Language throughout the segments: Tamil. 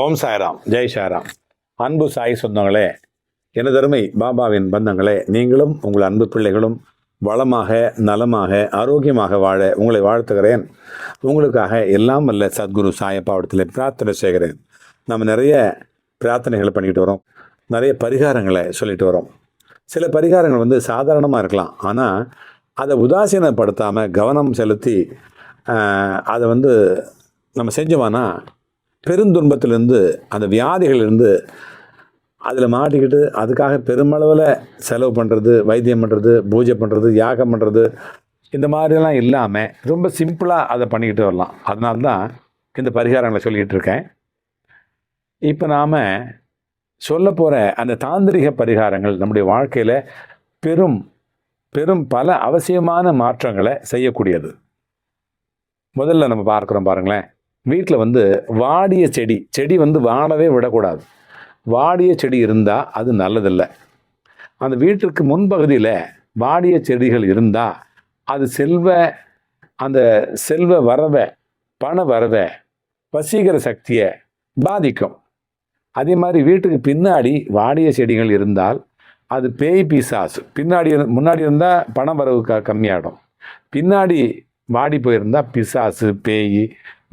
ஓம் சாய்ராம். ஜெய் சாய்ராம். அன்பு சாய் சொந்தங்களே எனதருமை பாபாவின் பந்தங்களே நீங்களும் உங்கள் அன்பு பிள்ளைகளும் வளமாக நலமாக ஆரோக்கியமாக வாழ உங்களை வாழ்த்துகிறேன். உங்களுக்காக எல்லாம் வல்ல சத்குரு சாயப்பாவடத்தில் பிரார்த்தனை செய்கிறேன். நம்ம நிறைய பிரார்த்தனைகளை பண்ணிக்கிட்டு வரோம். நிறைய பரிகாரங்களை சொல்லிட்டு வரோம். சில பரிகாரங்கள் வந்து சாதாரணமாக இருக்கலாம். ஆனால் அதை உதாசீனப்படுத்தாமல் கவனம் செலுத்தி அதை வந்து நம்ம செஞ்சோம்னா பெருந்துன்பத்திலிருந்து அந்த வியாதிகளிலிருந்து அதில் மாட்டிக்கிட்டு அதுக்காக பெருமளவில் செலவு பண்ணுறது வைத்தியம் பண்ணுறது பூஜை பண்ணுறது யாகம் பண்ணுறது இந்த மாதிரிலாம் இல்லாமல் ரொம்ப சிம்பிளாக அதை பண்ணிக்கிட்டு வரலாம். அதனால தான் இந்த பரிகாரங்களை சொல்லிக்கிட்டு இருக்கேன். இப்போ நாம் சொல்ல போகிற அந்த தாந்திரிக பரிகாரங்கள் நம்முடைய வாழ்க்கையில் பெரும் பெரும் பல அவசியமான மாற்றங்களை செய்யக்கூடியது. முதல்ல நம்ம பார்க்குறோம் பாருங்களேன். வீட்டில் வந்து வாடிய செடி செடி வந்து வாடவே விடக்கூடாது. வாடிய செடி இருந்தால் அது நல்லதில்லை. அந்த வீட்டிற்கு முன்பகுதியில் வாடிய செடிகள் இருந்தால் அது செல்வ அந்த செல்வ வரவை பண வரவை வசீகர சக்தியை பாதிக்கும். அதே மாதிரி வீட்டுக்கு பின்னாடி வாடிய செடிகள் இருந்தால் அது பேய் பிசாசு. பின்னாடி முன்னாடி இருந்தால் பண வரவு க கம்மியாகிடும் பின்னாடி வாடி போயிருந்தால் பிசாசு பேய்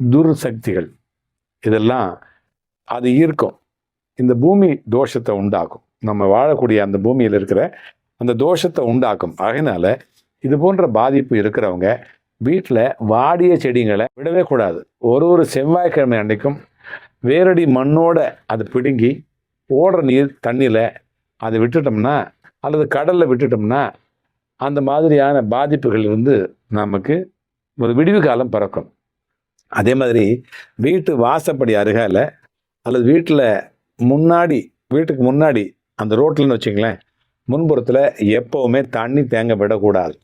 துர்சக்திகள். இதெல்லாம் அது ஈர்க்கும். இந்த பூமி தோஷத்தை உண்டாக்கும். நம்ம வாழக்கூடிய அந்த பூமியில் இருக்கிற அந்த தோஷத்தை உண்டாக்கும். அதனால் இது போன்ற பாதிப்பு இருக்கிறவங்க வீட்டில் வாடிய செடிங்களை விடவே கூடாது. ஒரு ஒரு செவ்வாய்க்கிழமை அன்னைக்கும் வேரடி மண்ணோட அதை பிடுங்கி ஓடுற நீர் தண்ணியில் அதை விட்டுட்டோம்னா அல்லது கடலில் விட்டுட்டோம்னா அந்த மாதிரியான பாதிப்புகள் இருந்து நமக்கு ஒரு விடிவு காலம் பிறக்கும். அதே மாதிரி வீட்டு வாசப்படி அருகால அல்லது வீட்டில் முன்னாடி வீட்டுக்கு முன்னாடி அந்த ரோட்டில்னு வச்சுங்களேன் முன்புறத்தில் எப்போவுமே தண்ணி தேங்க விடக்கூடாது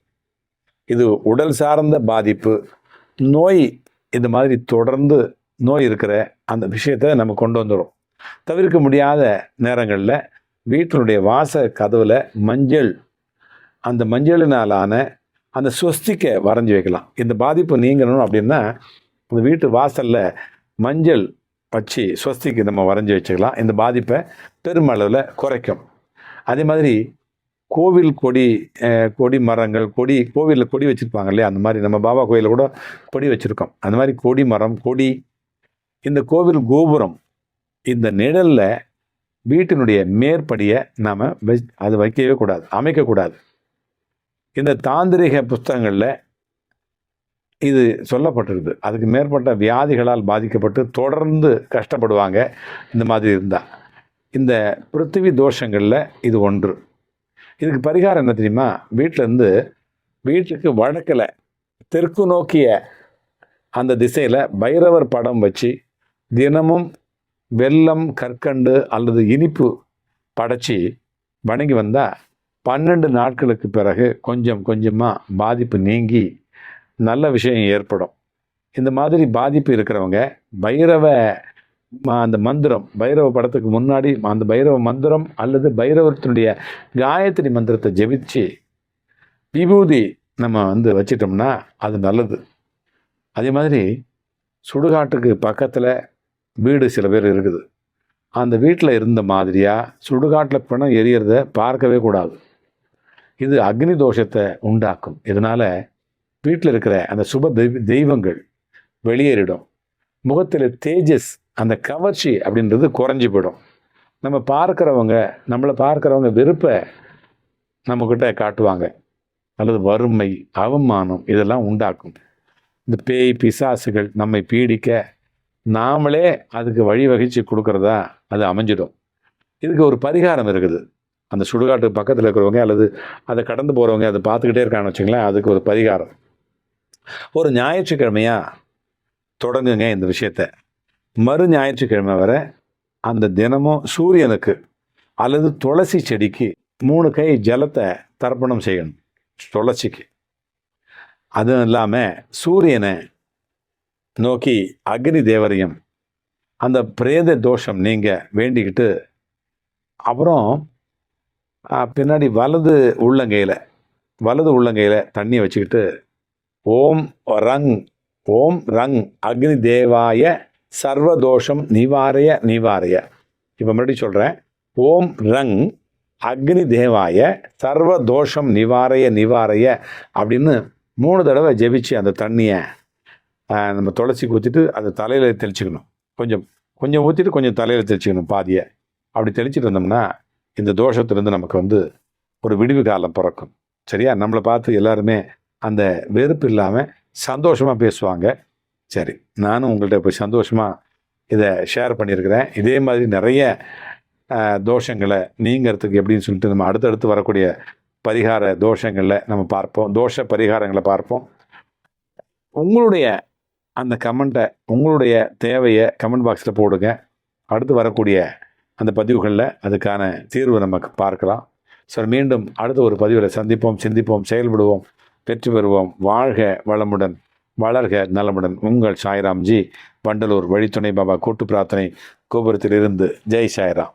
இது உடல் சார்ந்த பாதிப்பு நோய் இந்த மாதிரி தொடர்ந்து நோய் இருக்கிற அந்த விஷயத்தை நம்ம கொண்டு வந்துடும் தவிர்க்க முடியாத நேரங்களில் வீட்டினுடைய வாச கதவில் மஞ்சள் அந்த மஞ்சளினாலான அந்த ஸ்வஸ்திக்கை வரைஞ்சி வைக்கலாம். இந்த பாதிப்பு நீங்கணும் அப்படின்னா அந்த வீட்டு வாசலில் மஞ்சள் வச்சு ஸ்வஸ்திக்கு நம்ம வரைஞ்சி வச்சுக்கலாம். இந்த பாதிப்பை பெருமளவில் குறைக்கும். அதே மாதிரி கோவில் கொடி கொடி மரங்கள் கொடி கோவிலில் கொடி வச்சுருப்பாங்க இல்லையா? அந்த மாதிரி நம்ம பாபா கோயிலில் கூட கொடி வச்சுருக்கோம். அந்த மாதிரி கொடி மரம் கொடி இந்த கோவில் கோபுரம் இந்த நிழலில் வீட்டினுடைய மேற்படியை நாம் வச் அது வைக்கவே கூடாது அமைக்கக்கூடாது. இந்த தாந்திரிக புஸ்தகங்களில் இது சொல்லப்பட்டிருது அதுக்கு மேற்பட்ட வியாதிகளால் பாதிக்கப்பட்டு தொடர்ந்து கஷ்டப்படுவாங்க. இந்த மாதிரி இருந்தால் இந்த பிருத்திவி தோஷங்களில் இது ஒன்று. இதுக்கு பரிகாரம் என்ன தெரியுமா? வீட்டிலேருந்து வீட்டுக்கு வழக்கில் தெற்கு நோக்கிய அந்த திசையில் பைரவர் படம் வச்சு தினமும் வெல்லம் கற்கண்டு அல்லது இனிப்பு படைச்சி வணங்கி வந்தால் பன்னெண்டு நாட்களுக்கு பிறகு கொஞ்சம் கொஞ்சமாக பாதிப்பு நீங்கி நல்ல விஷயம் ஏற்படும். இந்த மாதிரி பாதிப்பு இருக்கிறவங்க பைரவ அந்த மந்திரம் பைரவ படத்துக்கு முன்னாடி அந்த பைரவ மந்திரம் அல்லது பைரவத்தினுடைய காயத்ரி மந்திரத்தை ஜெபிச்சு விபூதி நம்ம வந்து வச்சிட்டோம்னா அது நல்லது. அதே மாதிரி சுடுகாட்டுக்கு பக்கத்தில் வீடு சில பேர் இருக்குது. அந்த வீட்டில் இருந்த மாதிரியாக சுடுகாட்டில் பிணம் எரியறத பார்க்கவே கூடாது. இது அக்னி தோஷத்தை உண்டாக்கும். இதனால் வீட்டில் இருக்கிற அந்த சுப தெய்வ தெய்வங்கள் வெளியேறிடும். முகத்தில் தேஜஸ் அந்த கவர்ச்சி அப்படின்றது குறைஞ்சி போயிடும் நம்ம பார்க்குறவங்க நம்மளை பார்க்குறவங்க வெறுப்பை நம்மக்கிட்ட காட்டுவாங்க. அல்லது வறுமை அவமானம் இதெல்லாம் உண்டாக்கும். இந்த பேய் பிசாசுகள் நம்மை பீடிக்க நாமளே அதுக்கு வழிவகிச்சு கொடுக்குறதா அது அமைஞ்சிடும். இதுக்கு ஒரு பரிகாரம் இருக்குது. அந்த சுடுகாட்டு பக்கத்தில் இருக்கிறவங்க அல்லது அதை கடந்து போகிறவங்க அதை பார்த்துக்கிட்டே இருக்கான்னு வச்சுங்களேன் அதுக்கு ஒரு பரிகாரம். ஒரு ஞாயிற்றுக்கிழமையா? தொடங்குங்க இந்த விஷயத்த. மறு ஞாயிற்றுக்கிழமை வர அந்த தினமும் சூரியனுக்கு அல்லது துளசி செடிக்கு மூணு கை ஜலத்தை தர்ப்பணம் செய்யணும். துளசிக்கு. அதுவும் இல்லாமல் சூரியனை நோக்கி அக்னி தேவரையும் அந்த பிரேத தோஷம் நீங்கள் வேண்டிக்கிட்டு அப்புறம் பின்னாடி வலது உள்ளங்கையில் வலது உள்ளங்கையில் தண்ணி வச்சுக்கிட்டு ஓம் ரங் ஓம் ரங் அக்னி தேவாய சர்வதோஷம் நிவாரய நிவாரய. இப்போ மறுபடியும் சொல்கிறேன் ஓம் ரங் அக்னி தேவாய சர்வதோஷம் நிவாரய நிவாரய அப்படின்னு மூணு தடவை ஜெபிச்சு அந்த தண்ணியை நம்ம துளசி ஊற்றிட்டு அந்த தலையில் தெளிச்சுக்கணும். கொஞ்சம் கொஞ்சம் ஊற்றிட்டு கொஞ்சம் தலையில் தெளிச்சுக்கணும் பாதியை. அப்படி தெளிச்சுட்டு இருந்தோம்னா இந்த தோஷத்துலேருந்து நமக்கு வந்து ஒரு விடிவு காலம் பிறக்கும். சரியா? நம்மளை பார்த்து எல்லாருமே அந்த வெறுப்பு இல்லாமல் சந்தோஷமாக பேசுவாங்க. சரி நானும் உங்கள்கிட்ட போய் சந்தோஷமாக இதை ஷேர் பண்ணியிருக்கிறேன். இதே மாதிரி நிறைய தோஷங்களை நீங்கிறதுக்கு எப்படின்னு சொல்லிட்டு நம்ம அடுத்தடுத்து வரக்கூடிய பரிகார தோஷங்களில் நம்ம பார்ப்போம். தோஷ பரிகாரங்களை பார்ப்போம். உங்களுடைய அந்த கமெண்ட்டை உங்களுடைய தேவையை கமெண்ட் பாக்ஸில் போடுங்க. அடுத்து வரக்கூடிய அந்த பதிவுகளில் அதுக்கான தீர்வு நமக்கு பார்க்கலாம். ஸோ மீண்டும் அடுத்த ஒரு பதிவில் சந்திப்போம் சிந்திப்போம் செயல்படுவோம். வெற்றி பெறுவோம். வாழ்க வளமுடன் வளர்க நலமுடன். உங்கள் சாய்ராம்ஜி வண்டலூர் வழித்துணை பாபா கூட்டு பிரார்த்தனை கோபுரத்திலிருந்து. ஜெய் சாய்ராம்.